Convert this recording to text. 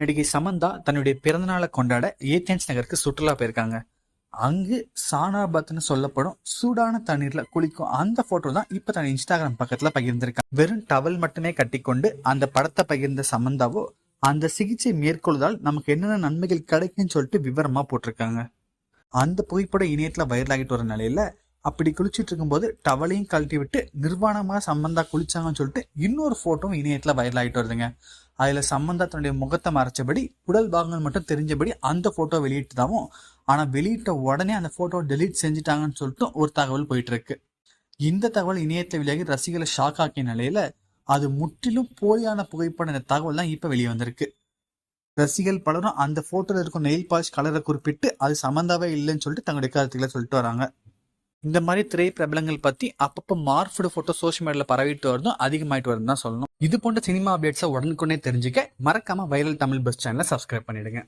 நடிகை சமந்தா தன்னுடைய பிறந்தநாளை கொண்டாட ஏத்தன்ஸ் நகருக்கு சுற்றுலா போயிருக்காங்க. அங்கு சானாபாத்னு சொல்லப்படும் சூடான தண்ணீர்ல குளிக்கும் அந்த போட்டோ தான் இப்ப தன் இன்ஸ்டாகிராம் பக்கத்துல பகிர்ந்திருக்காங்க. வெறும் டவல் மட்டுமே கட்டிக்கொண்டு அந்த படத்தை பகிர்ந்த சமந்தாவோ அந்த சிகிச்சை மேற்கொள்வதால் நமக்கு என்னென்ன நன்மைகள் கிடைக்கும்னு சொல்லிட்டு விவரமா போட்டிருக்காங்க. அந்த புகைப்படம் இணையத்துல வைரல் ஆகிட்டு வர நிலையில அப்படி குளிச்சுட்டு இருக்கும்போது டவலையும் கழட்டி விட்டு நிர்வாணமா சம்பந்தா குளிச்சாங்கன்னு சொல்லிட்டு இன்னொரு போட்டோவும் இணையத்துல வைரல் ஆகிட்டு வருதுங்க. அதுல சம்பந்தா தன்னுடைய முகத்தை மறைச்சபடி உடல் பாகங்கள் மட்டும் தெரிஞ்சபடி அந்த போட்டோ வெளியிட்டுதாவும் ஆனா வெளியிட்ட உடனே அந்த போட்டோ டெலீட் செஞ்சுட்டாங்கன்னு சொல்லிட்டு ஒரு தகவல் போயிட்டு இருக்கு இந்த தகவல் இணையத்தில் வெளியாகி ரசிகர்களை ஷாக் ஆக்கிய நிலையில அது முற்றிலும் போலியான புகைப்படம் இந்த தகவல் தான் இப்ப வெளியே வந்திருக்கு. ரசிகர்கள் பலரும் அந்த போட்டோல இருக்கும் நெயில் பாலிஷ் கலரை குறிப்பிட்டு அது சம்மந்தாவே இல்லைன்னு சொல்லிட்டு தங்களுடைய கருத்துக்களை சொல்லிட்டு வராங்க. இந்த மாதிரி திரை பிரபலங்கள் பத்தி அப்பப்போ மார்ஃபுடு போட்டோ சோஷியல் மீடியால பரவிட்டு வரதும் அதிகமாயிட்டு வருதுன்னு தான் சொல்லணும். இது போன்ற சினிமா அப்டேட்ஸை உடனுக்குடனே தெரிஞ்சுக்க மறக்காம வைரல் தமிழ் பஸ் சேனலை சப்ஸ்கிரைப் பண்ணிடுங்க.